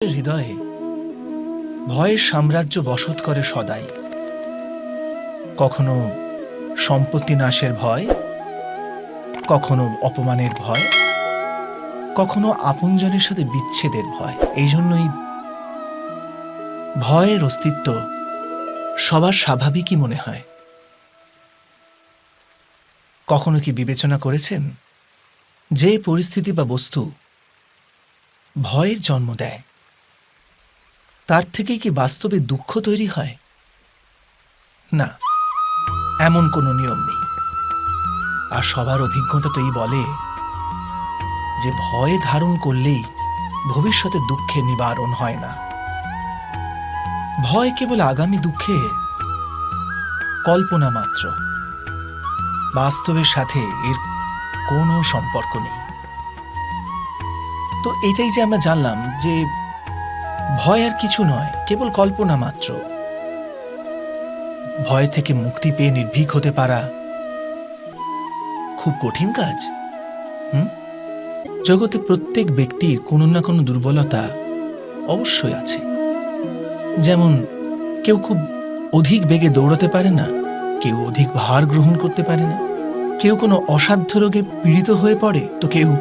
হৃদয়ে ভয়ের সাম্রাজ্য বসত করে সদাই। কখনো সম্পত্তি নাশের ভয়, কখনো অপমানের ভয়, কখনো আপনজনের সাথে বিচ্ছেদের ভয়। এই জন্যই ভয়ের অস্তিত্ব সবার স্বাভাবিকই মনে হয়। কখনো কি বিবেচনা করেছেন যে পরিস্থিতি বা বস্তু ভয়ের জন্ম দেয়? তার থেকেই কি বাস্তবে দুঃখ তৈরি হয়? না, এমন কোনো নিয়ম নেই। আর সবার অভিজ্ঞতা তো এই বলে যে ভয় ধারণ করলেই ভবিষ্যতে দুঃখের নিবারণ হয় না। ভয় কেবল আগামী দুঃখে কল্পনা মাত্র। বাস্তবের সাথে এর কোনো সম্পর্ক নেই। তো এটাই যে আমরা জানলাম যে ভয় আর কিছু নয়, কেবল কল্পনা মাত্র। ভয় থেকে মুক্তি পেয়ে নির্ভীক হতে পারা খুব কঠিন কাজ, হুম? জগতে প্রত্যেক ব্যক্তির কোনো না কোনো দুর্বলতা অবশ্যই আছে। যেমন, কেউ খুব অধিক বেগে দৌড়াতে পারে না, কেউ অধিক ভার গ্রহণ করতে পারে না, কেউ কোনো অসাধ্য রোগে পীড়িত হয়ে পড়ে, তো কেউ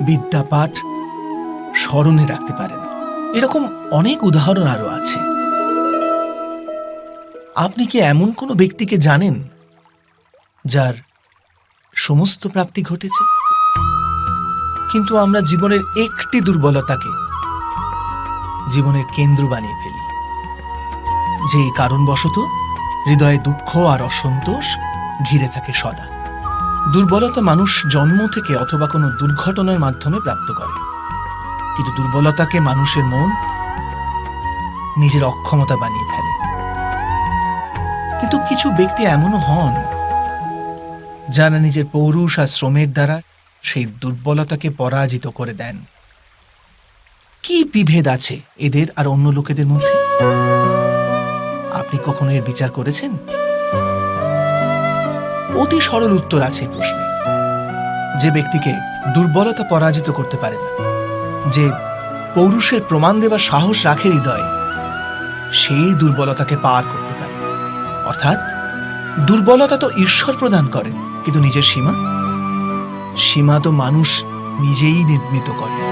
বিদ্যা পাঠ স্মরণে রাখতে পারে না। এরকম অনেক উদাহরণ আরও আছে। আপনি কি এমন কোনো ব্যক্তিকে জানেন যার সমস্ত প্রাপ্তি ঘটেছে? কিন্তু আমরা জীবনের একটি দুর্বলতাকে জীবনের কেন্দ্র বানিয়ে ফেলি যে কারণবশত হৃদয়ে দুঃখ আর অসন্তোষ ঘিরে থাকে সদা। দুর্বলতা মানুষ জন্ম থেকে অথবা কোনো দুর্ঘটনার মাধ্যমে প্রাপ্ত করে। কিন্তু দুর্বলতাকে মানুষের মন নিজের অক্ষমতা বানিয়ে ফেলে। কিন্তু কিছু ব্যক্তি এমনও হন, যারা নিজের পৌরুষ আর শ্রমের দ্বারা সেই দুর্বলতাকে পরাজিত করে দেন। কি বিভেদ আছে এদের আর অন্য লোকেদের মধ্যে? আপনি কখনো এর বিচার করেছেন? অতি সরল উত্তর আছে প্রশ্নে। যে ব্যক্তিকে দুর্বলতা পরাজিত করতে পারে না যে পৌরুষের প্রমাণ দেবার সাহস রাখে হৃদয় সেই দুর্বলতাকে পার করতে পারে। অর্থাৎ, দুর্বলতা তো ঈশ্বর প্রদান করে, কিন্তু নিজের সীমা? সীমা তো মানুষ নিজেই নির্মিত করে।